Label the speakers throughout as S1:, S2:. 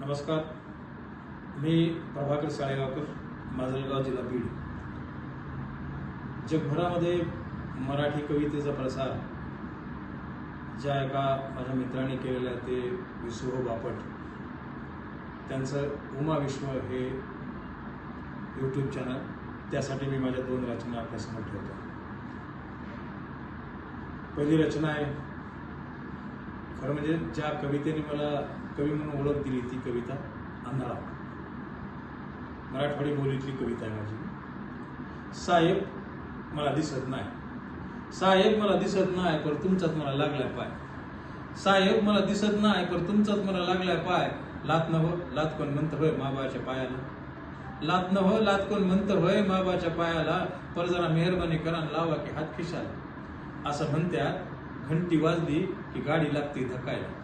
S1: नमस्कार. मी प्रभाकर साळेगावकर माजलगाव जिल्हा बीड. जगभरामध्ये मराठी कवितेचा प्रसार ज्या एका माझ्या मित्राने केलेला आहे ते विसुहो बापट. त्यांचं उमा विश्व हे यूट्यूब चॅनल त्यासाठी मी माझ्या दोन रचना आपल्यासमोर ठेवतो. पहिली रचना आहे खरं म्हणजे ज्या कवितेने मला कवी म्हणून ओळख दिली ती कविता आंधळा मराठवाडी बोलीतली कविता आहे माझी. साहेब मला दिसत नाही. साहेब मला दिसत नाही पर तुमचाच मला लागलाय पाय. साहेब मला दिसत नाही पर तुमचाच मला लागलाय पाय. लात न हो लात कोण म्हणत होय माबाच्या पायाला. लात न हो लात कोण म्हणत होय माबाच्या पायाला. पर जरा मेहरबानी करा लावा की हात खिशाला. असं म्हणत्या घंटी वाजली की गाडी लागते धकायला.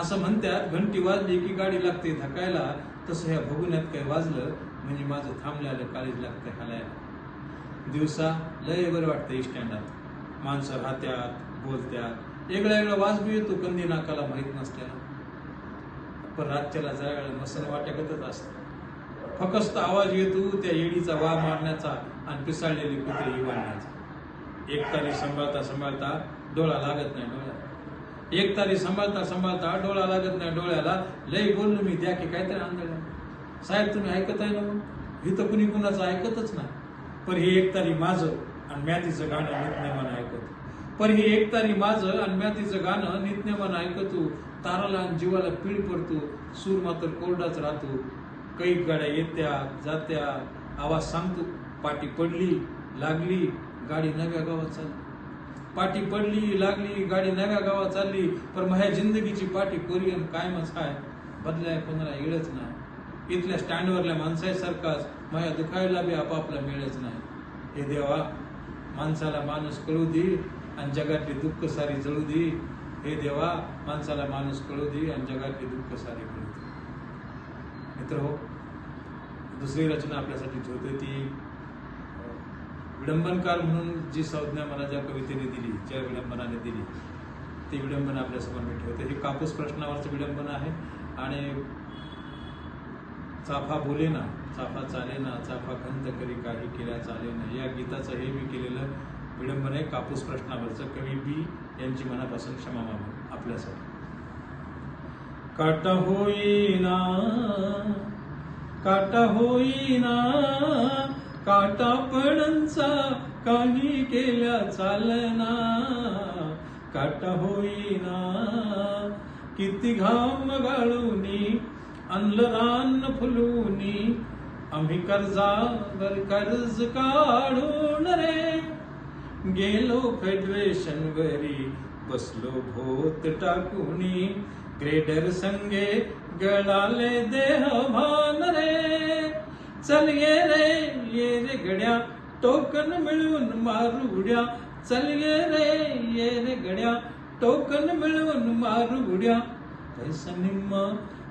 S1: असं म्हणतात घंटी वाजली की गाडी लागते धकायला. तसं ह्या भगुण्यात काही वाजलं म्हणजे माझं थांबल्याला काळीज लागतं हलायला. दिवसा लय बरं वाटतं स्टँडात माणसं राहत्यात बोलत्यात. वेगळा वेगळा वाज बी येतो कंदी नाकाला माहीत नसल्याला पण रातच्याला जरा वेळा मसन वाट्यागतच असतं. फकस्त आवाज येतो त्या येडीचा वा मारण्याचा आणि पिसाळलेली कुत्री वाढण्याचा एक सांभाळता सांभाळता डोळा लागत नाही डोळ्याला एक तारी सांभाळता सांभाळता डोळा लागत नाही डोळ्याला. लय बोललो मी द्या की काहीतरी आंधळ्या साहेब तुम्ही ऐकत आहे ना? मग इथं कुणी कुणाचं ऐकतच नाही. पण हे एक तारी माझं आणि म्यातीचं गाणं नितनेमान ऐकत. पण हे एक तारी माझं आणि म्यातीचं गाणं नितनेमान ऐकतो. ताराला आणि जीवाला पीळ पडतो. सूर मात्र कोरडाच राहतो. काही गाड्या येत्या जात्या. आवाज सांगतो. पाठी पडली लागली. गाडी नव्या गावात चालली. पाठी पडली लागली गाडी नव्या गावात चालली पण माझ्या जिंदगीची पाठी कोरियन कायमच आहे बदलाय कोणाला येळच नाही. इथल्या स्टँडवरल्या माणसासारखाच माझ्या दुखायला बी आपापला मिळच नाही. हे देवा माणसाला माणूस कळू दे आणि जगातली दुःख सारी जळू दे. हे देवा माणसाला माणूस कळू दे आणि जगातली दुःख सारी कळू दे. मित्र हो दुसरी रचना आपल्यासाठी झोत ती विडंबनकार म्हणून जी संज्ञा मला ज्या कवितेने दिली ज्या विडंबनाने दिली ती विडंबना आपल्यासमोर मी ठेवते. हे कापूस प्रश्नावरचं विडंबन आहे आणि चाफा बोले ना चाफा चाले ना चाफा खंत करी काही केल्या चाले ना. या गीताचं हे मी केलेलं विडंबन आहे कापूस प्रश्नावरचं. कवी बी यांची मनापासून क्षमा मागून आपल्यासाठी. काटा होईना काटा होईना काटा पडंचा काही केल्या चालना. काटा होईना. किती घाम गाळूनी आणलं रान फुलूनी. आम्ही कर्जावर कर्ज काढून रे. गेलो फेडरेशन वरी बसलो भोत टाकूनी. ग्रेडर संगे गळाले देह भान रे. चल ये रे ये रे गड्या टोकन मिळून मारू उड्या चल गे रे ये रे गड्या टोकन मिळून मारू उड्या पैसा निम्मा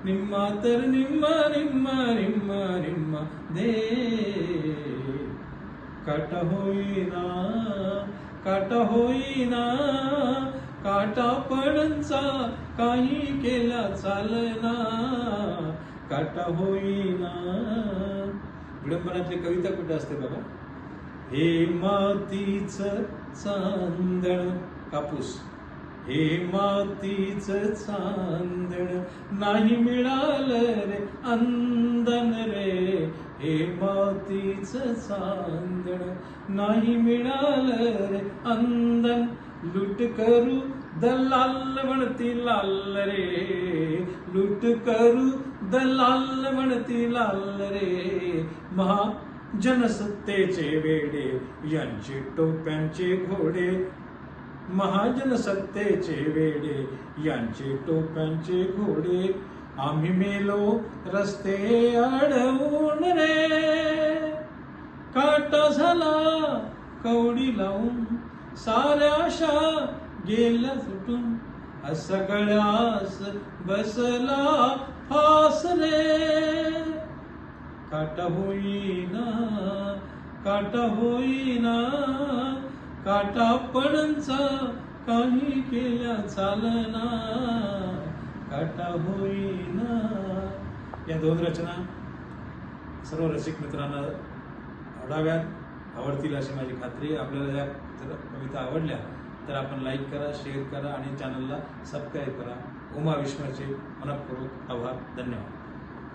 S1: निम्मा तर निम्मा निम्मा निम्मा निम्मा दे। काटा होईना काटा होईना काटा पडंचा काही केला चालना। काटा होईना विडंबनातली कविता कुठे असते बघा हे मातीच चांदण. कापूस. हे मातीच चांदण. नाही मिळालं रे अंदन रे. हे मातीच चांदण. नाही मिळालं रे अंदन. लूट करू दलाल म्हणती लाल रे. लूट करू दलाल म्हणती लाल रे. महा जनसत्तेचे वेडे यांचे टोप्यांचे घोडे. महाजनसत्तेचे वेडे यांचे टोप्यांचे घोडे. आम्ही मेलो रस्ते अडवून रे. काटा झाला कवडी लावून साऱ्या आशा गेल्या सुटून सगळ्यास बसला फास रे काटा होईना काटा होईना काटा पडंचा काही केल्या चालना. काटा होईना या दोन रचना सर्व रसिक मित्रांना आवडाव्यात आवडतील अशी माझी खात्री. आपल्याला या कविता आवडल्या तर आपण लाईक करा शेअर करा आणि चॅनलला सबस्क्राईब करा. उमा विश्वाचे मनपूर्वक आभार. धन्यवाद.